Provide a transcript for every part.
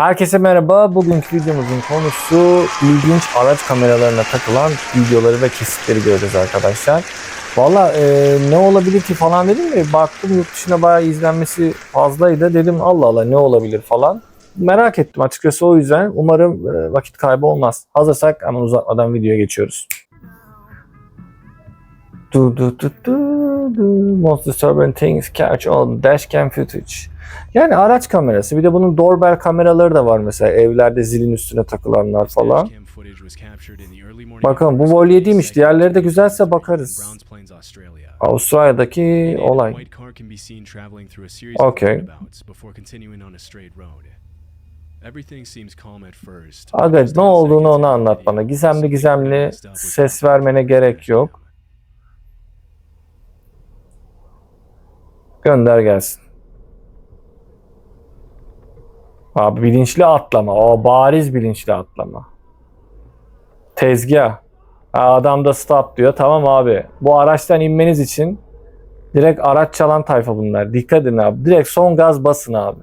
Herkese merhaba. Bugünkü videomuzun konusu ilginç araç kameralarına takılan videoları ve kesitleri göreceğiz arkadaşlar. Valla e, ne olabilir ki falan dedim mi? Baktım yurt dışına bayağı izlenmesi fazlaydı. Dedim Allah Allah ne olabilir falan. Merak ettim açıkçası o yüzden. Umarım e, vakit kaybı olmaz. Hazırsak hemen uzatmadan videoya geçiyoruz. Du du du du du. Most disturbing things catch on dashcam footage. Yani araç kamerası. Bir de bunun doorbell kameraları da var mesela. Evlerde zilin üstüne takılanlar falan. Bakalım bu Vol 7'ymiş. Diğerleri de güzelse bakarız. Avustralya'daki olay. Okay. Aga ne olduğunu onu anlat bana. Gizemli gizemli ses vermene gerek yok. Gönder gelsin. Abi bilinçli atlama. O bariz bilinçli atlama. Tezgah. Ha, adam da stop diyor. Tamam abi. Bu araçtan inmeniz için direkt araç çalan tayfa bunlar. Dikkat edin abi. Direkt son gaz basın abi.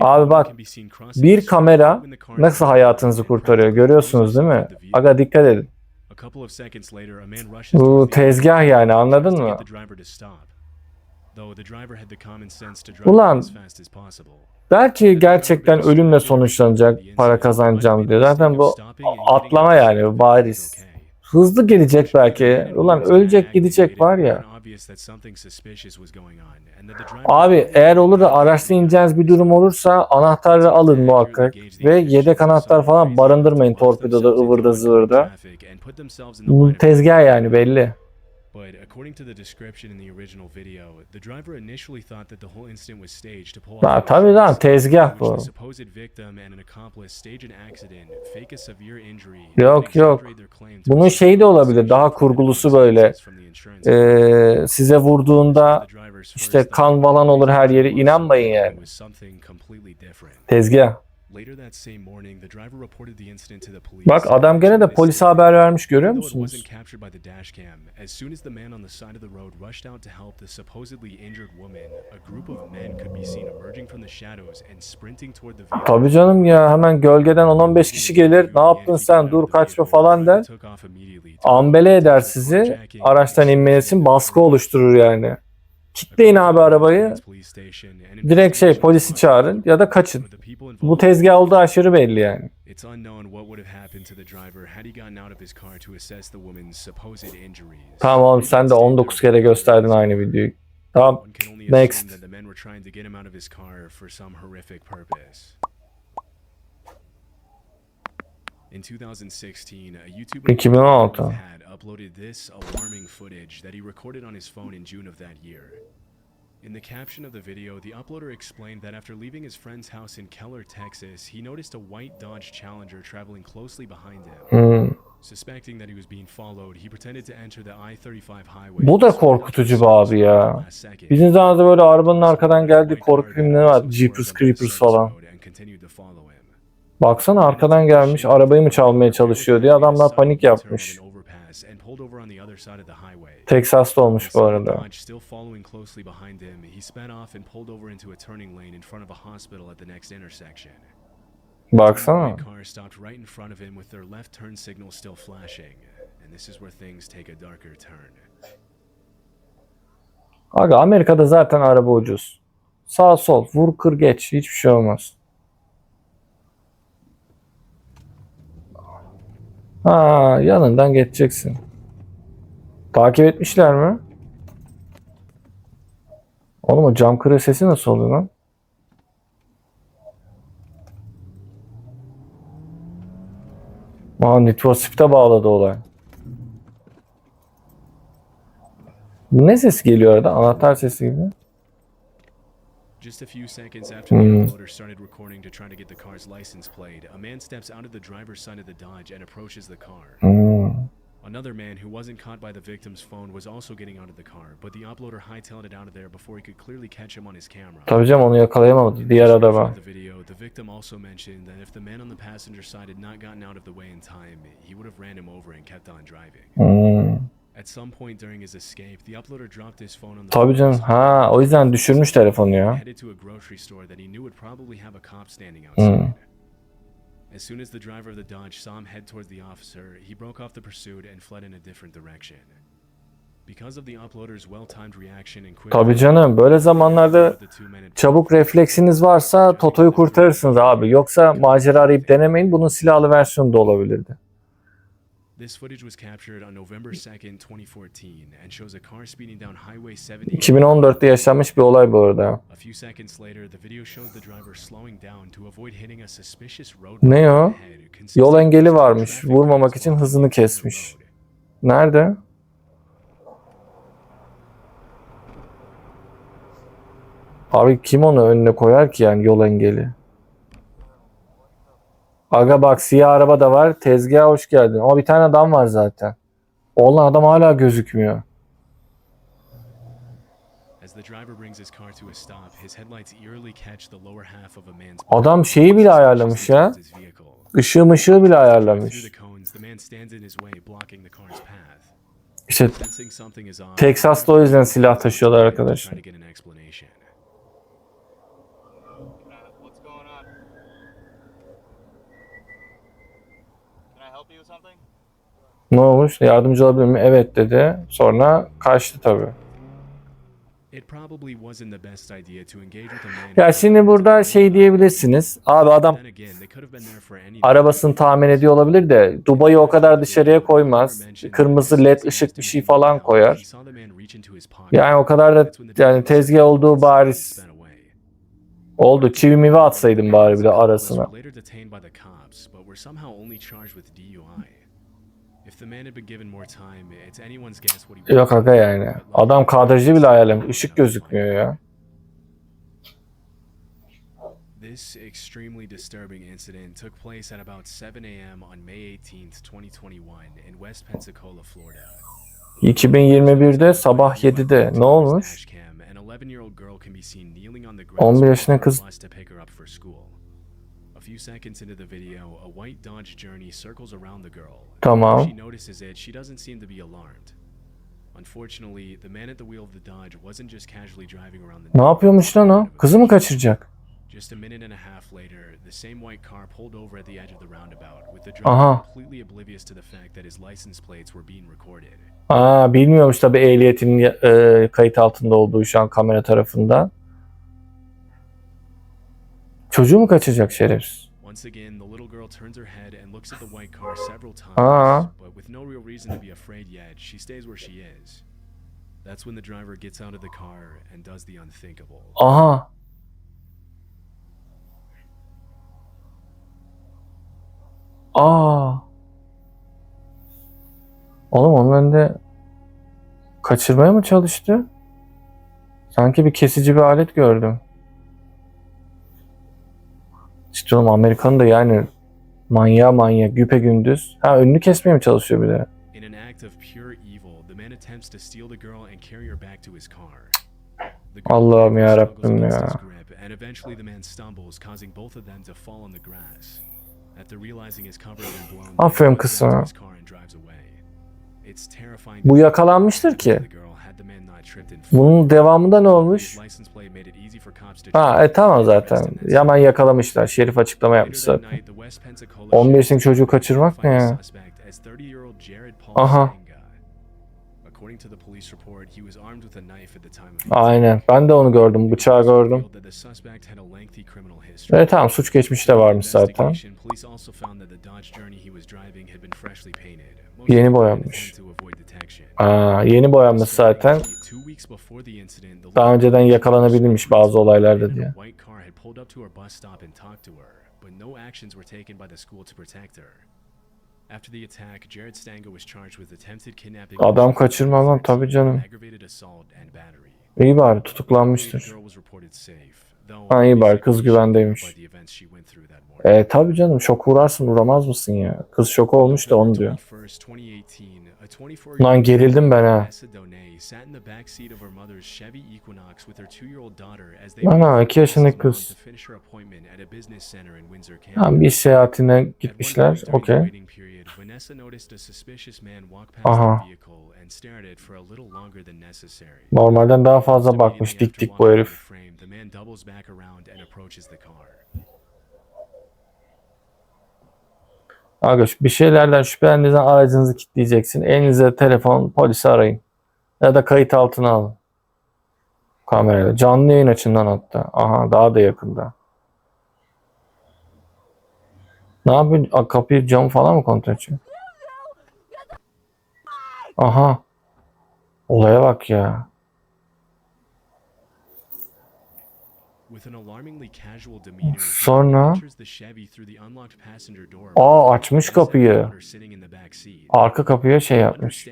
Abi bak Bir kamera nasıl hayatınızı kurtarıyor görüyorsunuz değil mi? Aga dikkat edin. Bu tezgah yani anladın mı? Ulan, Belki gerçekten ölümle sonuçlanacak para kazanacağım diyor. Zaten bu atlama yani bariz. Hızlı gelecek belki. Ulan ölecek gidecek var ya. Abi eğer olur da araçta ineceğiniz bir durum olursa anahtarı alın muhakkak. Ve yedek anahtar falan barındırmayın torpidoda, ıvırda, zıvırda. Tezgah yani belli. But according to the description in the original video, the driver initially thought that the whole incident was staged to pull off Ha, tabii lan tezgah bu. the supposed victim and an accomplice stage an accident, fake a severe injury, Yok, yok. Bunun şeyi de olabilir, daha kurgulusu böyle. Ee, size vurduğunda işte kan falan olur her was inanmayın yani. Tezgah. Later that same morning, the driver reported the incident to the police. Bak adam gene de polise haber vermiş görüyor musunuz? wasn't captured by the dash cam, as soon as the man on the side of the road rushed out to help the supposedly injured woman, a group of men could be seen emerging from the shadows and sprinting toward the vehicle. Tabii canım ya hemen gölgeden 10-15 kişi gelir. Ne yaptın sen dur kaçma falan der. Ambele eder sizi. Araçtan inmeniz için baskı oluşturur yani. Kitleyin abi arabayı. Direkt şey polisi çağırın ya da kaçın. Bu tezgah olduğu aşırı belli yani. It's unknown what would have happened to the driver had he gotten out of his car to assess the woman's supposed injuries. Tamam oğlum sen de 19 kere gösterdin aynı videoyu. Tamam. Next. assume that the men were trying to get him out of his car for some horrific purpose. In 2016, a YouTuber 2016. had uploaded this alarming footage that he recorded on his phone in June of that year. In the caption of the video, the uploader explained that after leaving his friend's house in Keller, Texas, he noticed a white Dodge Challenger traveling closely behind him. Hmm. Suspecting that he was being followed, he pretended to enter the I-35 highway. Bu da korkutucu be abi ya. Bizim zamanımızda böyle arabanın arkadan geldiği korku filmleri var. Jeepers Creepers falan. Baksana arkadan gelmiş arabayı mı çalmaya çalışıyor diye adamlar panik yapmış. Texas'ta olmuş bu arada. Baksana. Aga Amerika'da zaten araba ucuz. Sağ sol vur kır geç hiçbir şey olmaz. Ha yanından geçeceksin. Takip etmişler mi? Oğlum o cam kırığı sesi nasıl oluyor lan? Aa Need for bağladı olay. Ne ses geliyor orada? Anahtar sesi gibi. Just a few seconds after the Hmm. uploader started recording to try to get the car's license plate, a man steps out of the driver's side of the Dodge and approaches the car. Hmm. Another man who wasn't caught by the victim's phone was also getting out of the car, but the uploader hightailed it out of there before he could clearly catch him on his camera. Tabii canım onu yakalayamadı. Diğer the description araba. The video, the victim also mentioned that if the man on the passenger side had not gotten out of the way in time, he would have ran him over and kept on driving. Hmm. At some point during his escape, the uploader dropped his phone on the Tabii canım. Ha o yüzden düşürmüş telefonu ya. headed to a grocery store that he knew would probably have a cop standing outside. Hmm. As soon as the driver of the Dodge saw him head towards the officer, he broke off the pursuit and fled in a different direction. Because of the uploader's well-timed reaction and quick Tabii canım böyle zamanlarda çabuk refleksiniz varsa Toto'yu kurtarırsınız abi. Yoksa macera arayıp denemeyin. Bunun silahlı versiyonu da olabilirdi. This footage was captured on November 2nd, 2014, and shows a car speeding down Highway 70. 2014'te yaşanmış bir olay bu arada. A few seconds later, the video shows the driver slowing down to avoid hitting a suspicious road. Ne o? Yol engeli varmış. Vurmamak için hızını kesmiş. Nerede? Abi kim onu önüne koyar ki yani yol engeli? Aga bak siyah araba da var. Tezgaha hoş geldin. Ama bir tane adam var zaten. Oğlan adam hala gözükmüyor. Adam şeyi bile ayarlamış ya. Işığı mışığı bile ayarlamış. İşte Texas'ta o yüzden silah taşıyorlar arkadaşlar. Ne olmuş? Yardımcı olabilir mi? Evet dedi. Sonra kaçtı tabii. Ya şimdi burada şey diyebilirsiniz. Abi adam arabasını tahmin ediyor olabilir de Dubai'yi o kadar dışarıya koymaz. Kırmızı led ışık bir şey falan koyar. Yani o kadar da yani tezgah olduğu bariz oldu. Çivi mivi atsaydım bari bir de arasına. Were somehow only charged with DUI. If the man had been given more time, it's anyone's guess what he Yok aga yani. Adam kadrajı bile ayarlamış. Işık gözükmüyor ya. This extremely disturbing incident took place at about 7 a.m. on May 18th, 2021, in West Pensacola, Florida. 2021'de sabah 7'de ne olmuş? Dashcam, an 11-year-old girl can be seen kneeling on the 11 ground yaşında kız- few seconds into the video, a white Dodge Journey circles around the girl. Tamam. She notices it, she doesn't seem to be alarmed. Unfortunately, the man at the wheel of the Dodge wasn't just casually driving around the Ne yapıyormuş lan o? Kızı mı kaçıracak? Just a minute and a half later, the same white car pulled over at the edge of the roundabout, with the driver Aha. completely oblivious to the fact that his license plates were being recorded. Aa bilmiyormuş tabii ehliyetinin e, kayıt altında olduğu şu an kamera tarafından. Çocuğu mu kaçıracak şerefsiz? Once again, the little girl turns her head and looks at the white car several times, Ah. but with no real reason to be afraid yet, she stays where she is. That's when the driver gets out of the car and does the unthinkable. Aha. Aa. Oğlum onun önünde kaçırmaya mı çalıştı? Sanki bir kesici bir alet gördüm. İşte oğlum Amerikan'ın da yani manyağı manyak güpe gündüz. Ha önünü kesmeye mi çalışıyor bir de? In an act of pure evil, the man attempts to steal the girl and carry her back to his car. Allah'ım ya. his grip, and eventually the man stumbles, causing both of them to fall on the grass. After realizing his cover had been blown, Aferin terrifying Bu yakalanmıştır ki. Bunun devamında ne olmuş? Ha e tamam zaten. same yakalamışlar. Şerif açıklama yapmış zaten. night, the West Pensacola 11 yaşındaki çocuğu kaçırmak ne ya? the suspect as 30-year-old Jared Paul Aha. According to the police report, he was armed with a knife at the time of Aynen. Ben de onu gördüm. Bıçağı gördüm. Evet tamam suç geçmişi de varmış zaten. Yeni boyanmış. Aa, yeni boyanmış zaten. Daha önceden reported bazı olaylarda diye. but no actions were taken by the school to protect her. After the attack, Jared Stango was charged with attempted kidnapping. Adam kaçırma lan tabii canım. İyi bari tutuklanmıştır. Ha, iyi bari, kız güvendeymiş. E tabii canım şok uğrarsın uğramaz mısın ya? Kız şok olmuş da onu diyor. 21st, 2018, a A 24 Lan gerildim ben ha. Ana, waited iki for yaşındaki Vanessa's mom kız. to finish her appointment at a business center in Windsor, Tamam Canada. bir seyahatine gitmişler. Okey. Aha. Normalden daha fazla bakmış dik dik bu herif. the frame, The man doubles back around and approaches the car. Aga şu- bir şeylerden şüphelendiğinizden aracınızı kilitleyeceksin. Elinize telefon, polisi arayın. Ya da kayıt altına alın. Kamerayla. Canlı yayın açından hatta. Aha daha da yakında. Ne yapıyor? Kapıyı cam falan mı kontrol ediyor? Aha. Olaya bak ya. With an alarmingly casual demeanor, he Sonra- enters the Chevy through the unlocked passenger door. Aa açmış kapıyı. Arka kapıya şey yapmış.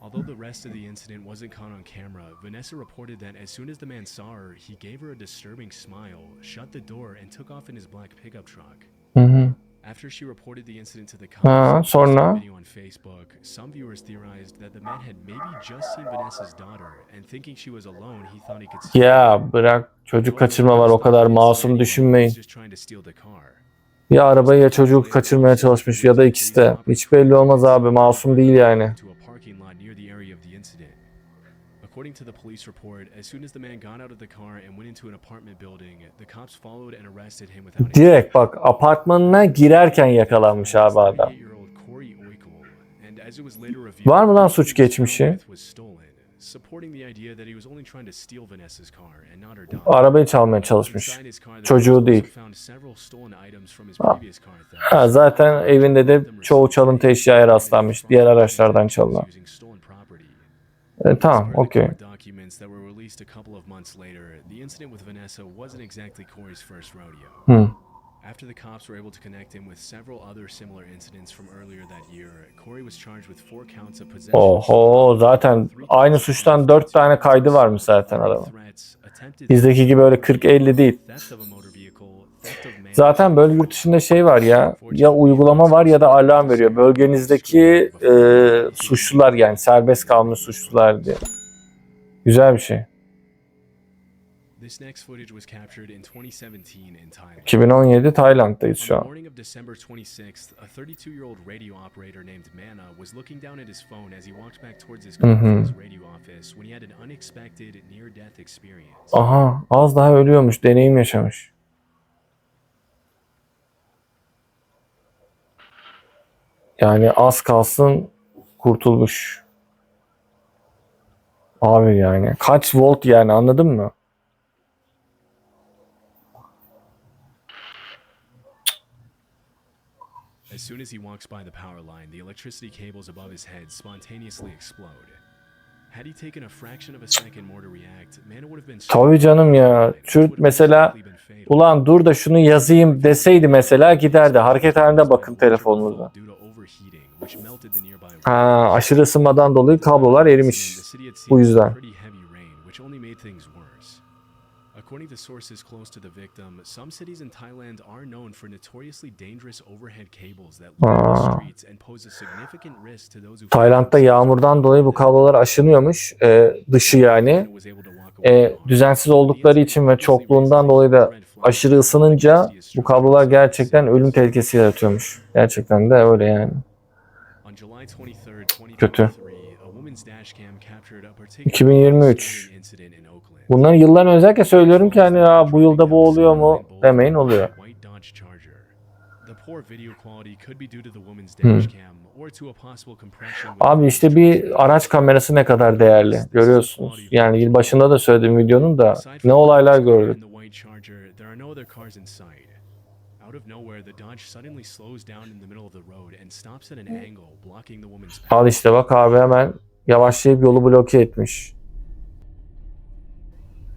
Although the rest of the incident wasn't caught on camera, Vanessa reported that as soon as the man saw her, he gave her a disturbing smile, shut the door, and took off in his black pickup truck. Hı hı. After she reported the incident to the cops sonra? video on Facebook, some viewers theorized that the man had maybe just seen Vanessa's daughter, and thinking she was alone, he thought he could see. Ya bırak çocuk kaçırma var o kadar masum düşünmeyin. Ya arabayı ya çocuğu kaçırmaya çalışmış ya da ikisi de. Hiç belli olmaz abi masum değil yani. According to the police report, as soon as the man got out of the car and went into an apartment building, the cops followed and arrested him without Direkt bak apartmanına girerken yakalanmış abi adam. 38-year-old Corey Oikle, and as it was later revealed, Var mı lan suç geçmişi? Arabayı çalmaya çalışmış. Çocuğu değil. Ha, zaten evinde de çoğu çalıntı eşyaya rastlanmış. Diğer araçlardan çalınan. E, tamam okey. Hı. After the cops were able to connect him with several other similar incidents from earlier that year, Corey was charged with four counts of possession. Oho zaten aynı suçtan 4 tane kaydı varmış zaten adamın. Bizdeki gibi öyle 40-50 değil. Zaten böyle yurt dışında şey var ya ya uygulama var ya da alarm veriyor. Bölgenizdeki e, suçlular yani serbest kalmış suçlular diye. Güzel bir şey. This next footage was captured in 2017 in Thailand. 2017 Tayland'dayız şu an. morning of December 26th, a 32-year-old radio operator named Mana was looking down at his phone as he walked back towards his car from his radio office when he had an unexpected near-death experience. Aha az daha ölüyormuş deneyim yaşamış. Yani az kalsın kurtulmuş. Abi yani kaç volt yani anladın mı? As soon as he walks by the power line, the electricity cables above his head spontaneously explode. Had he taken a fraction of a second more to react, Mana would have been Tabii canım ya. Kürt mesela ulan dur da şunu yazayım deseydi mesela giderdi. Hareket halinde bakın telefonunuza. Ha, aşırı ısınmadan dolayı kablolar erimiş. Bu yüzden. According to sources close to the victim, some cities in Thailand are known for notoriously dangerous overhead cables that the streets and pose a significant risk to those who Tayland'da yağmurdan dolayı bu kablolar aşınıyormuş. e, dışı yani. E, düzensiz oldukları için ve çokluğundan dolayı da aşırı ısınınca bu kablolar gerçekten ölüm tehlikesi yaratıyormuş. Gerçekten de öyle yani. Kötü. 2023. Bunları yıllar özellikle söylüyorum ki hani ya bu yılda bu oluyor mu demeyin oluyor. Hmm. Abi işte bir araç kamerası ne kadar değerli görüyorsunuz. Yani yıl başında da söylediğim videonun da ne olaylar gördük. Out of nowhere, the Dodge suddenly slows down in the middle of the road and stops at an angle, blocking the woman's path. Al işte bak abi hemen yavaşlayıp yolu bloke etmiş.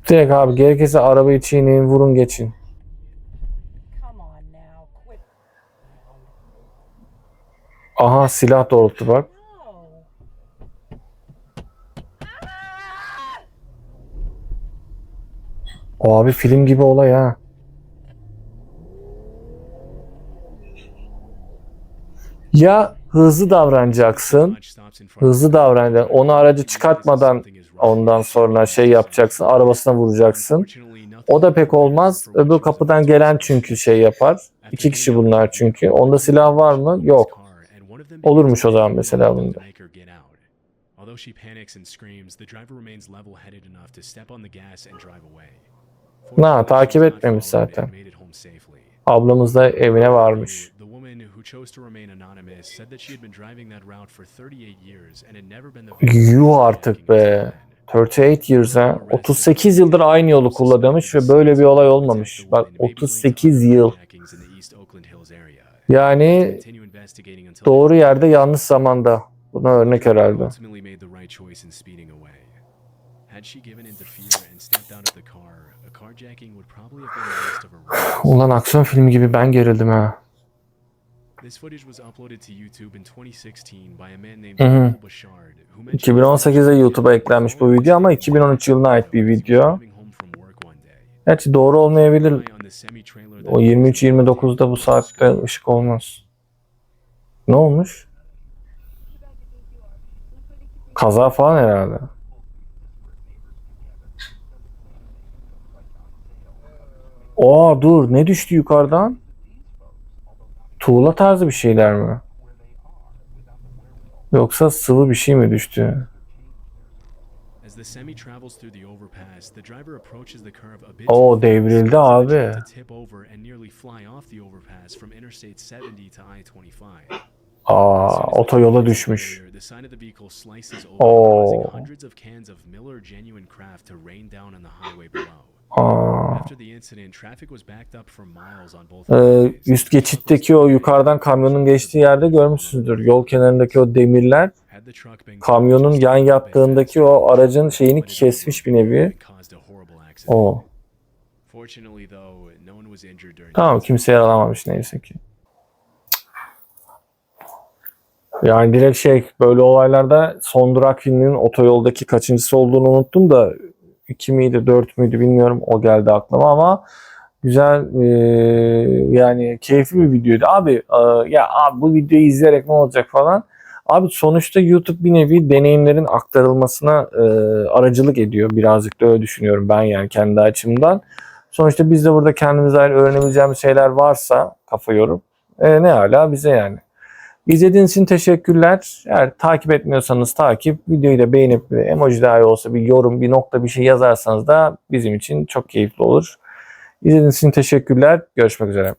Direkt abi gerekirse arabayı çiğneyin vurun geçin. Come on now, quit. Aha silah doğrulttu bak. No. O abi film gibi olay ha. Ya hızlı davranacaksın, hızlı davranacaksın. Onu aracı çıkartmadan ondan sonra şey yapacaksın, arabasına vuracaksın. O da pek olmaz. Öbür kapıdan gelen çünkü şey yapar. İki kişi bunlar çünkü. Onda silah var mı? Yok. Olurmuş o zaman mesela bunda. Although she panics and screams, the driver remains level-headed enough to step on the gas and drive away. Na, takip etmemiş zaten. Ablamız da evine varmış. The woman who chose to remain anonymous said that she had been driving that route for 38 years and had never been the Yuh artık be. 38 years ha. 38 yıldır aynı yolu kullanıyormuş ve böyle bir olay olmamış. Bak 38 yıl. Yani doğru yerde yanlış zamanda. Buna örnek herhalde. Ulan aksiyon filmi gibi ben gerildim ha. This footage was uploaded to YouTube in 2016 by a man named. Michael Bashard, who mentioned 2018'de YouTube'a eklenmiş bu video ama 2013 yılına ait bir video. Gerçi doğru olmayabilir. O 23-29'da bu saatte ışık olmaz. Ne olmuş? Kaza falan herhalde. Aa dur ne düştü yukarıdan? Tuğla tarzı bir şeyler mi? Yoksa sıvı bir şey mi düştü? Oo, fast, devrildi abi. jet to tip over and nearly fly off the overpass from Interstate 70 to I-25. Aa otoyola düşmüş. clear, Aa. Ee, üst geçitteki o yukarıdan kamyonun geçtiği yerde görmüşsünüzdür. Yol kenarındaki o demirler kamyonun yan yattığındaki o aracın şeyini kesmiş bir nevi. O. Tamam kimse yaralamamış neyse ki. Yani direkt şey böyle olaylarda son durak filminin otoyoldaki kaçıncısı olduğunu unuttum da 2 miydi 4 müydü bilmiyorum o geldi aklıma ama güzel eee, yani keyifli bir videoydu. Abi eee, ya abi bu videoyu izleyerek ne olacak falan. Abi sonuçta YouTube bir nevi deneyimlerin aktarılmasına eee, aracılık ediyor. Birazcık da öyle düşünüyorum ben yani kendi açımdan. Sonuçta biz de burada kendimize öğrenebileceğimiz şeyler varsa kafa yorum. E, ne hala bize yani. İzlediğiniz için teşekkürler. Eğer takip etmiyorsanız takip, videoyu da beğenip emoji dahi olsa bir yorum, bir nokta bir şey yazarsanız da bizim için çok keyifli olur. İzlediğiniz için teşekkürler. Görüşmek üzere.